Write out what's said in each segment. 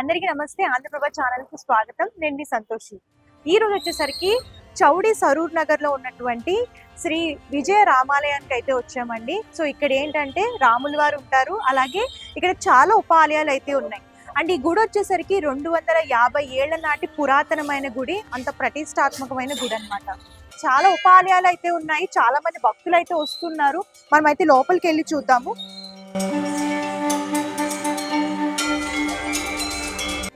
అందరికీ నమస్తే. ఆంధ్రప్రభ ఛానల్కు స్వాగతం. నేను మీ సంతోషి. ఈ రోజు వచ్చేసరికి చౌడి సరూర్ నగర్లో ఉన్నటువంటి శ్రీ విజయ రామాలయానికి అయితే వచ్చామండి. సో ఇక్కడ ఏంటంటే రాముల వారు ఉంటారు. అలాగే ఇక్కడ చాలా ఉపాలయాలు అయితే ఉన్నాయి. అండ్ ఈ గుడి వచ్చేసరికి రెండు వందల యాభై ఏళ్ళ నాటి పురాతనమైన గుడి అంత ప్రతిష్టాత్మకమైన గుడి అన్నమాట. చాలా ఉపాలయాలు అయితే ఉన్నాయి. చాలా మంది భక్తులు అయితే వస్తున్నారు. మనం అయితే లోపలికి వెళ్ళి చూద్దాము.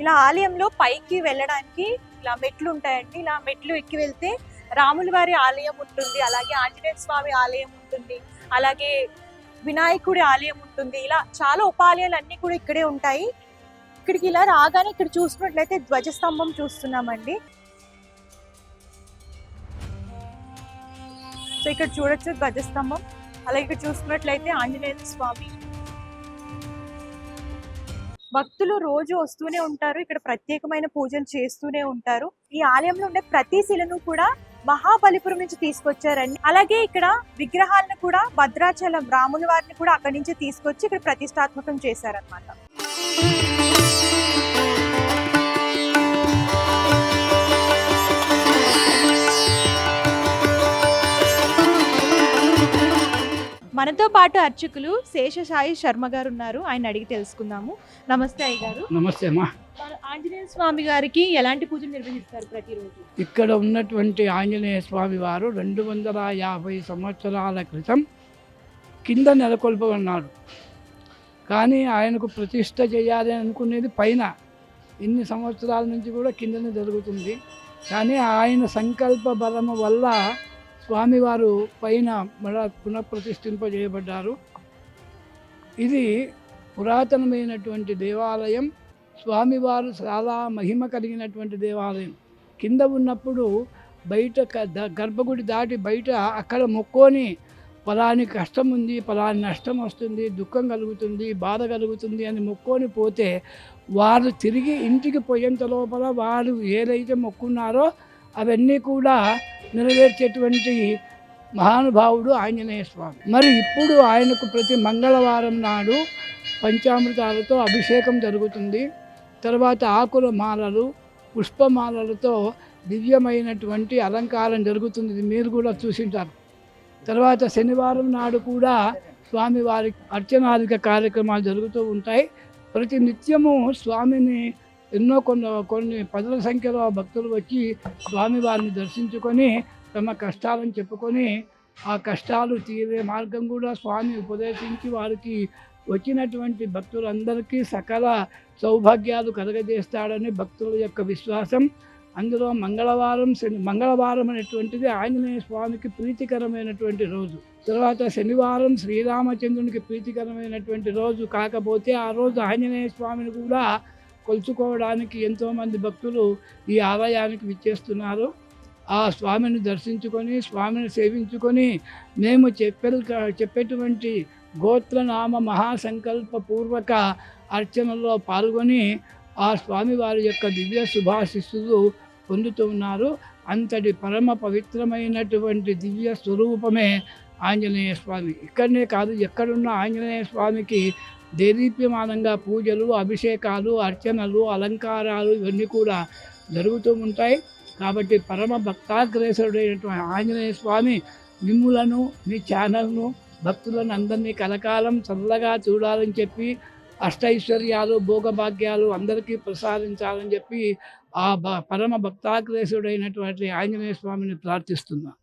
ఇలా ఆలయంలో పైకి వెళ్ళడానికి ఇలా మెట్లు ఉంటాయండి. ఇలా మెట్లు ఎక్కి వెళ్తే రాముల వారి ఆలయం ఉంటుంది. అలాగే ఆంజనేయ స్వామి ఆలయం ఉంటుంది. అలాగే వినాయకుడి ఆలయం ఉంటుంది. ఇలా చాలా ఉపాలయాలు అన్ని కూడా ఇక్కడే ఉంటాయి. ఇక్కడికి ఇలా రాగానే ఇక్కడ చూసుకున్నట్లయితే ధ్వజస్తంభం చూస్తున్నామండి. సో ఇక్కడ చూడొచ్చు ధ్వజస్తంభం. అలాగే ఇక్కడ చూసుకున్నట్లయితే ఆంజనేయ స్వామి భక్తులు రోజు వస్తూనే ఉంటారు ఇక్కడ ప్రత్యేకమైన పూజలు చేస్తూనే ఉంటారు. ఈ ఆలయంలో ఉండే ప్రతి శిలను కూడా మహాబలిపురం నుంచి తీసుకొచ్చారండి. అలాగే ఇక్కడ విగ్రహాలను కూడా భద్రాచలం రాముల వారిని కూడా అక్కడి నుంచి తీసుకొచ్చి ఇక్కడ ప్రతిష్టాత్మకం చేశారనమాట మనతో పాటు అర్చకులు శేషసాయి శర్మ గారు ఉన్నారు. ఆయన అడిగి తెలుసుకుందాము. నమస్తే అయ్య గారు. నమస్తే అమ్మా. ఆంజనేయ స్వామి గారికి ఎలాంటి పూజలు నిర్వహిస్తారు ప్రతిరోజు? ఇక్కడ ఉన్నటువంటి ఆంజనేయ స్వామి వారు రెండు వందల యాభై సంవత్సరాల క్రితం కింద నెలకొల్పబడినాడు కానీ ఆయనకు ప్రతిష్ట చేయాలి అనుకునేది పైన ఇన్ని సంవత్సరాల నుంచి కూడా కిందనే జరుగుతుంది. కానీ ఆయన సంకల్ప బలము వల్ల స్వామివారు పైన మళ్ళా పునఃప్రతిష్ఠింపజేయబడ్డారు. ఇది పురాతనమైనటువంటి దేవాలయం స్వామివారు చాలా మహిమ కలిగినటువంటి దేవాలయం. కింద ఉన్నప్పుడు బయట గర్భగుడి దాటి బయట అక్కడ మొక్కొని ఫలాని కష్టం ఉంది పలాని నష్టం వస్తుంది దుఃఖం కలుగుతుంది బాధ కలుగుతుంది అని మొక్కొని పోతే వారు తిరిగి ఇంటికి పోయేంత లోపల వారు ఏదైతే మొక్కున్నారో అవన్నీ కూడా నెరవేర్చేటువంటి మహానుభావుడు ఆంజనేయ స్వామి. మరి ఇప్పుడు ఆయనకు ప్రతి మంగళవారం నాడు పంచామృతాలతో అభిషేకం జరుగుతుంది. తర్వాత ఆకుల మాలలు పుష్పమాలలతో దివ్యమైనటువంటి అలంకారం జరుగుతుంది. మీరు కూడా చూసింటారు. తర్వాత శనివారం నాడు కూడా స్వామివారి అర్చనాదిక కార్యక్రమాలు జరుగుతూ ఉంటాయి. ప్రతి నిత్యము స్వామిని ఎన్నో కొన్ని కొన్ని పదుల సంఖ్యలో భక్తులు వచ్చి స్వామివారిని దర్శించుకొని తమ కష్టాలను చెప్పుకొని ఆ కష్టాలు తీరే మార్గం కూడా స్వామి ఉపదేశించి వారికి వచ్చినటువంటి భక్తులందరికీ సకల సౌభాగ్యాలు కలగజేస్తాడని భక్తుల యొక్క విశ్వాసం. అందులో మంగళవారం శని మంగళవారం అనేటువంటిది ఆంజనేయ స్వామికి ప్రీతికరమైనటువంటి రోజు. తర్వాత శనివారం శ్రీరామచంద్రునికి ప్రీతికరమైనటువంటి రోజు. కాకపోతే ఆ రోజు ఆంజనేయ స్వామిని కూడా కొలుచుకోవడానికి ఎంతోమంది భక్తులు ఈ ఆలయానికి విచ్చేస్తున్నారు. ఆ స్వామిని దర్శించుకొని స్వామిని సేవించుకొని మేము చెప్పే చెప్పేటువంటి గోత్రనామ మహాసంకల్ప పూర్వక అర్చనలో పాల్గొని ఆ స్వామివారి యొక్క దివ్య శుభాశిస్సులు పొందుతూ ఉన్నారు. అంతటి పరమ పవిత్రమైనటువంటి దివ్య స్వరూపమే ఆంజనేయ స్వామి. ఇక్కడనే కాదు ఎక్కడున్న ఆంజనేయ స్వామికి దేదీప్యమానంగా పూజలు అభిషేకాలు అర్చనలు అలంకారాలు ఇవన్నీ కూడా జరుగుతూ ఉంటాయి. కాబట్టి పరమ భక్తాగ్రేసుడైనటువంటి ఆంజనేయ స్వామి మిమ్ములను మీ ఛానల్ను భక్తులను అందరినీ కలకాలం చల్లగా చూడాలని చెప్పి అష్టైశ్వర్యాలు భోగభాగ్యాలు అందరికీ ప్రసాదించాలని చెప్పి ఆ పరమ భక్తాగ్రేసుడైనటువంటి ఆంజనేయ స్వామిని ప్రార్థిస్తున్నాను